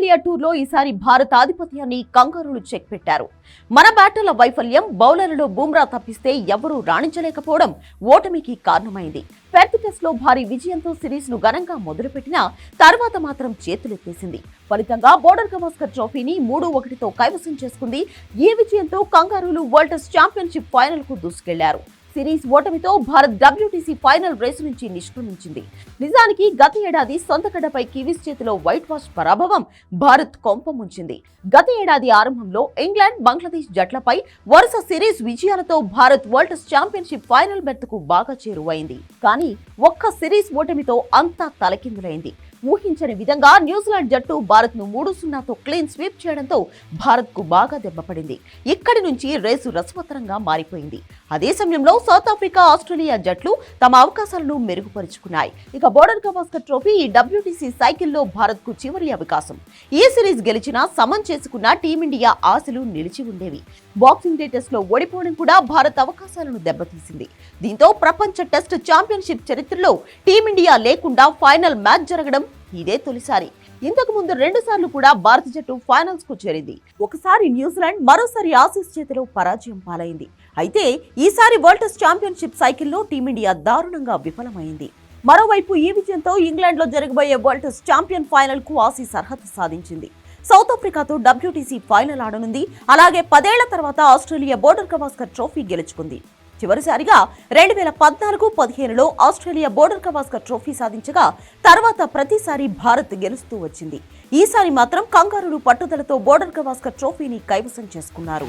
Australia టూర్లో ఈసారి భారత ఆధిపత్యాన్ని కంగారులు చెక్ పెట్టారు. మన బ్యాటర్ల వైఫల్యం బౌలర్లలో బూమ్రా తప్పిస్తే ఎవరూ రాణించలేకపోవడం ఓటమికి కారణమైంది. పెర్త్ టెస్ట్లో భారీ విజయంతో సిరీస్ను ఘనంగా మొదలుపెట్టినా తర్వాత మాత్రం చేతులెత్తేసింది. ఫలితంగా బోర్డర్ గవాస్కర్ ట్రోఫీని మూడు ఒకటితో కైవసం చేసుకుంది. ఈ విజయంతో కంగారులు వరల్డ్ టెస్ట్ ఛాంపియన్షిప్ ఫైనల్కు దూసుకెళ్ళారు. సిరీస్ ఓటమితో భారత్ డబ్ల్యూటీసీ ఫైనల్ రేసు నుంచి నిష్క్రమించింది. నిజానికి గత ఏడాది సొంత కివీస్ చేతిలో వైట్ వాష్ పరాభవం భారత్ కొంపముంచింది గత ఏడాది ఆరంభంలో ఇంగ్లాండ్ బంగ్లాదేశ్ జట్లపై వరుస సిరీస్ విజయాలతో భారత్ వరల్డ్ ఛాంపియన్షిప్ ఫైనల్ బెర్త్కు బాగా చేరువైంది. కానీ ఒక్క సిరీస్ ఓటమితో అంతా తలకిందులైంది. ఊహించని విధంగా న్యూజిలాండ్ జట్టు భారత్ను మూడు సున్నాతో క్లీన్ స్వీప్ చేయడంతో భారత్కు బాగా దెబ్బపడింది ఇక్కడి నుంచి రేసు రసవత్తరంగా మారిపోయింది. అదే సమయంలో సౌత్ ఆఫ్రికా ఆస్ట్రేలియా జట్లు తమ అవకాశాలను మెరుగుపరుచుకున్నాయి. ఇక బోర్డర్ గవాస్కర్ ట్రోఫీ ఈ డబ్ల్యూటీసీ సైకిల్లో భారత్కు చివరి అవకాశం. ఈ సిరీస్ గెలిచినా సమన్ చేసుకున్న టీమిండియా ఆశలు నిలిచి ఉండేవి. బాక్సింగ్ డే టెస్ట్లో ఓడిపోవడం కూడా భారత్ అవకాశాలను దెబ్బతీసింది. దీంతో ప్రపంచ టెస్ట్ ఛాంపియన్షిప్ చరిత్రలో టీమిండియా లేకుండా ఫైనల్ మ్యాచ్ జరగడం ఇదే తొలిసారి. ఇంతకు ముందు రెండు సార్లు కూడా భారత జట్టు ఫైనల్స్కు చేరింది. ఒకసారి న్యూజిలాండ్ మరోసారి ఆసీస్ చేతిలో పరాజయం పాలైంది. అయితే ఈసారి వరల్డ్ టెస్ట్ ఛాంపియన్షిప్ సైకిల్లో టీమిండియా దారుణంగా విఫలమైంది. మరోవైపు ఈ విజయంతో ఇంగ్లాండ్లో జరగబోయే వరల్డ్ టెస్ట్ ఛాంపియన్ ఫైనల్కు ఆసీస్ అర్హత సాధించింది. సౌత్ ఆఫ్రికాతో డబ్ల్యూటీసీ ఫైనల్ ఆడనుంది. అలాగే పదేళ్ళ తర్వాత ఆస్ట్రేలియా బోర్డర్ గవాస్కర్ ట్రోఫీ గెలుచుకుంది. చివరిసారిగా రెండు వేల పద్నాలుగు పదిహేనులో ఆస్ట్రేలియా బోర్డర్ కవాస్కర్ ట్రోఫీ సాధించగా తర్వాత ప్రతిసారి భారత్ గెలుస్తూ వచ్చింది. ఈసారి మాత్రం కంగారులు పట్టుదలతో బోర్డర్ గవాస్కర్ ట్రోఫీని కైవసం చేసుకున్నారు.